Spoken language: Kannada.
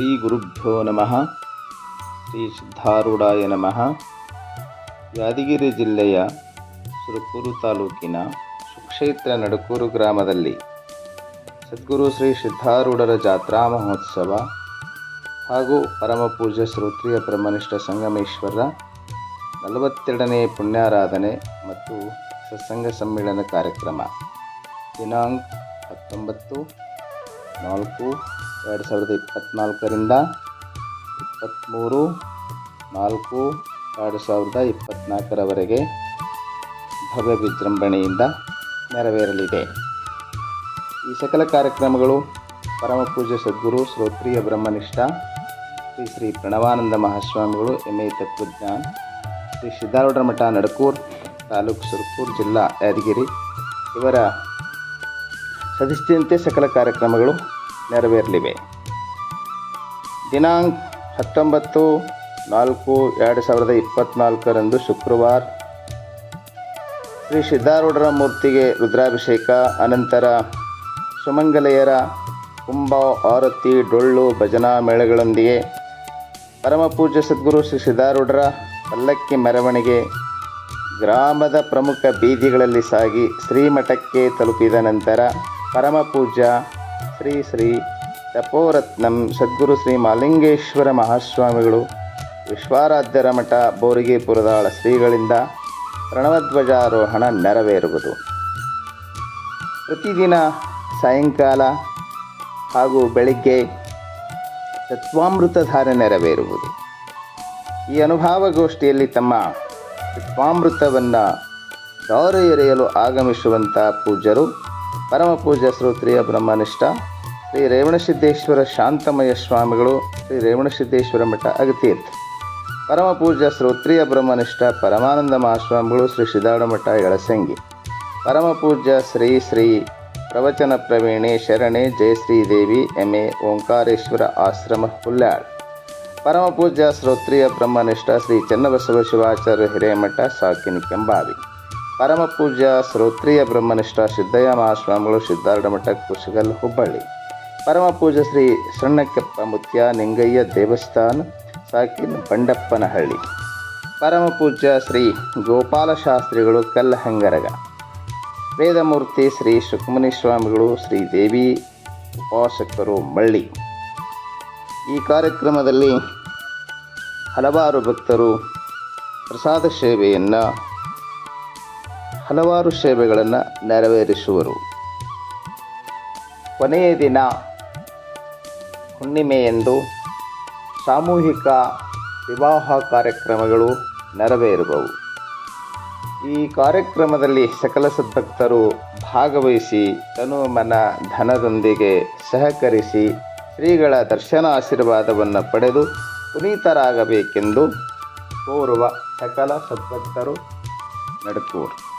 ಶ್ರೀ ಗುರುಭ್ಯೋ ನಮಃ. ಶ್ರೀ ಸಿದ್ಧಾರೂಢಾಯ ನಮಃ. ಯಾದಗಿರಿ ಜಿಲ್ಲೆಯ ಸುರುಕೂರು ತಾಲೂಕಿನ ಸುಕ್ಷೇತ್ರ ನಡುಕೂರು ಗ್ರಾಮದಲ್ಲಿ ಸದ್ಗುರು ಶ್ರೀ ಸಿದ್ಧಾರೂಢರ ಜಾತ್ರಾ ಮಹೋತ್ಸವ ಹಾಗೂ ಪರಮ ಪೂಜ್ಯ ಶ್ರೋತ್ರಿಯ ಬ್ರಹ್ಮನಿಷ್ಠ ಸಂಗಮೇಶ್ವರ ನಲವತ್ತೆರಡನೇ ಪುಣ್ಯಾರಾಧನೆ ಮತ್ತು ಸತ್ಸಂಗ ಸಮ್ಮೇಳನ ಕಾರ್ಯಕ್ರಮ. ದಿನಾಂಕ ಹತ್ತೊಂಬತ್ತು, ನಾಲ್ಕು ಎರಡು ಸಾವಿರದ ಇಪ್ಪತ್ತ್ನಾಲ್ಕರಿಂದ ಇಪ್ಪತ್ತ್ಮೂರು ನಾಲ್ಕು, ಎರಡು ಸಾವಿರದ ಇಪ್ಪತ್ತ್ನಾಲ್ಕರವರೆಗೆ ಭವ್ಯ ವಿಜೃಂಭಣೆಯಿಂದ ನೆರವೇರಲಿದೆ. ಈ ಸಕಲ ಕಾರ್ಯಕ್ರಮಗಳು ಪರಮ ಪೂಜ್ಯ ಸದ್ಗುರು, ಶ್ರೋತ್ರಿಯ ಬ್ರಹ್ಮನಿಷ್ಠ, ಶ್ರೀ ಶ್ರೀ ಪ್ರಣವಾನಂದ ಮಹಾಸ್ವಾಮಿಗಳು ಎಮ್ಎ ತತ್ವಜ್ಞಾನ್, ಶ್ರೀ ಸಿದ್ಧಾರೂಢ ಮಠ, ನಡಕೂರ್ ತಾಲೂಕು ಸುರ್ಪೂರ್ ಜಿಲ್ಲಾ ಯಾದಗಿರಿ ಇವರ ಸದಸ್ಯಂತೆ ಸಕಲ ಕಾರ್ಯಕ್ರಮಗಳು ನೆರವೇರಲಿವೆ. ದಿನಾಂಕ ಹತ್ತೊಂಬತ್ತು ನಾಲ್ಕು ಎರಡು ಸಾವಿರದ ಇಪ್ಪತ್ತ್ನಾಲ್ಕರಂದು ಶುಕ್ರವಾರ ಶ್ರೀ ಸಿದ್ಧಾರೂಢರ ಮೂರ್ತಿಗೆ ರುದ್ರಾಭಿಷೇಕ, ಅನಂತರ ಸುಮಂಗಲೆಯರ ಕುಂಭ, ಆರತಿ, ಡೊಳ್ಳು, ಭಜನಾ ಮೇಳಗಳೊಂದಿಗೆ ಪರಮ ಪೂಜ್ಯ ಸದ್ಗುರು ಶ್ರೀ ಸಿದ್ಧಾರೂಢರ ಪಲ್ಲಕ್ಕಿ ಮೆರವಣಿಗೆ ಗ್ರಾಮದ ಪ್ರಮುಖ ಬೀದಿಗಳಲ್ಲಿ ಸಾಗಿ ಶ್ರೀಮಠಕ್ಕೆ ತಲುಪಿದ ನಂತರ ಪರಮ ಪೂಜ್ಯ ಶ್ರೀ ಶ್ರೀ ತಪೋರತ್ನಂ ಸದ್ಗುರು ಶ್ರೀ ಮಾಲಿಂಗೇಶ್ವರ ಮಹಾಸ್ವಾಮಿಗಳು, ವಿಶ್ವಾರಾಧ್ಯರ ಮಠ, ಬೋರಿಗೆಪುರದಾಳ ಶ್ರೀಗಳಿಂದ ಪ್ರಣವಧ್ವಜಾರೋಹಣ ನೆರವೇರುವುದು. ಪ್ರತಿದಿನ ಸಾಯಂಕಾಲ ಹಾಗೂ ಬೆಳಿಗ್ಗೆ ತತ್ವಾಮೃತಧಾರ ನೆರವೇರುವುದು. ಈ ಅನುಭಾವಗೋಷ್ಠಿಯಲ್ಲಿ ತಮ್ಮ ತತ್ವಾಮೃತವನ್ನು ದಾರ ಎರೆಯಲು ಆಗಮಿಸುವಂಥ ಪೂಜ್ಯರು ಪರಮ ಪೂಜ್ಯ ಶ್ರೋತ್ರಿಯ ಬ್ರಹ್ಮನಿಷ್ಠ, ಶ್ರೀ ರೇವಣಸಿದ್ದೇಶ್ವರ ಶಾಂತಮಯ ಸ್ವಾಮಿಗಳು, ಶ್ರೀ ರೇವಣಸಿದ್ದೇಶ್ವರ ಮಠ ಅಗತೀರ್ಥ ಪರಮ ಪೂಜ್ಯ ಶ್ರೋತ್ರಿಯ ಬ್ರಹ್ಮನಿಷ್ಠ, ಪರಮಾನಂದ ಮಹಾಸ್ವಾಮಿಗಳು, ಶ್ರೀ ಸಿದ್ದಾಡ ಮಠ ಎಳಸಂಗಿ ಪರಮ ಪೂಜ್ಯ ಶ್ರೀ ಶ್ರೀ ಪ್ರವಚನ ಪ್ರವೀಣೆ ಶರಣೆ ಜಯಶ್ರೀದೇವಿ ಎಂ ಎ ಓಂಕಾರೇಶ್ವರ ಆಶ್ರಮ ಹುಲ್ಯಾಳ್. ಪರಮ ಪೂಜ್ಯ ಶ್ರೋತ್ರಿಯ ಬ್ರಹ್ಮನಿಷ್ಠ, ಶ್ರೀ ಚನ್ನಬಸವ ಶಿವಾಚಾರ್ಯ ಹಿರೇಮಠ, ಸಾಕಿನಿ ಕೆಂಬಾವಿ. ಪರಮ ಪೂಜ್ಯ ಶ್ರೋತ್ರಿಯ ಬ್ರಹ್ಮನಿಷ್ಠ ಸಿದ್ದಯ್ಯ ಮಹಾಸ್ವಾಮಿಗಳು ಸಿದ್ಧಾರ್ಢ ಮಠ ಕುಶಗಲ್ ಹುಬ್ಬಳ್ಳಿ. ಪರಮ ಪೂಜ ಶ್ರೀ ಸಣ್ಣಕ್ಕೆಪ್ಪ ಮುತ್ಯ ನಿಂಗಯ್ಯ ದೇವಸ್ಥಾನ, ಸಾಕಿನ್ ಬಂಡಪ್ಪನಹಳ್ಳಿ. ಪರಮ ಪೂಜ್ಯ ಶ್ರೀ ಗೋಪಾಲ ಶಾಸ್ತ್ರಿಗಳು ಕಲ್ಲಹಂಗರಗ. ವೇದಮೂರ್ತಿ ಶ್ರೀ ಸುಕ್ಮನಿ ಸ್ವಾಮಿಗಳು ಶ್ರೀ ದೇವಿ ಉಪಾಸಕರು ಮಳ್ಳಿ. ಈ ಕಾರ್ಯಕ್ರಮದಲ್ಲಿ ಹಲವಾರು ಭಕ್ತರು ಪ್ರಸಾದ ಸೇವೆಯನ್ನು ಹಲವಾರು ಸೇವೆಗಳನ್ನು ನೆರವೇರಿಸುವರು. ಕೊನೆಯ ದಿನ ಹುಣ್ಣಿಮೆಯಂದು ಸಾಮೂಹಿಕ ವಿವಾಹ ಕಾರ್ಯಕ್ರಮಗಳು ನೆರವೇರುವವು. ಈ ಕಾರ್ಯಕ್ರಮದಲ್ಲಿ ಸಕಲ ಸದ್ಭಕ್ತರು ಭಾಗವಹಿಸಿ ತನು ಮನ ಧನದೊಂದಿಗೆ ಸಹಕರಿಸಿ ಶ್ರೀಗಳ ದರ್ಶನ ಆಶೀರ್ವಾದವನ್ನು ಪಡೆದು ಪುನೀತರಾಗಬೇಕೆಂದು ಕೋರುವ ಸಕಲ ಸದ್ಭಕ್ತರು ನಡುಕೂರು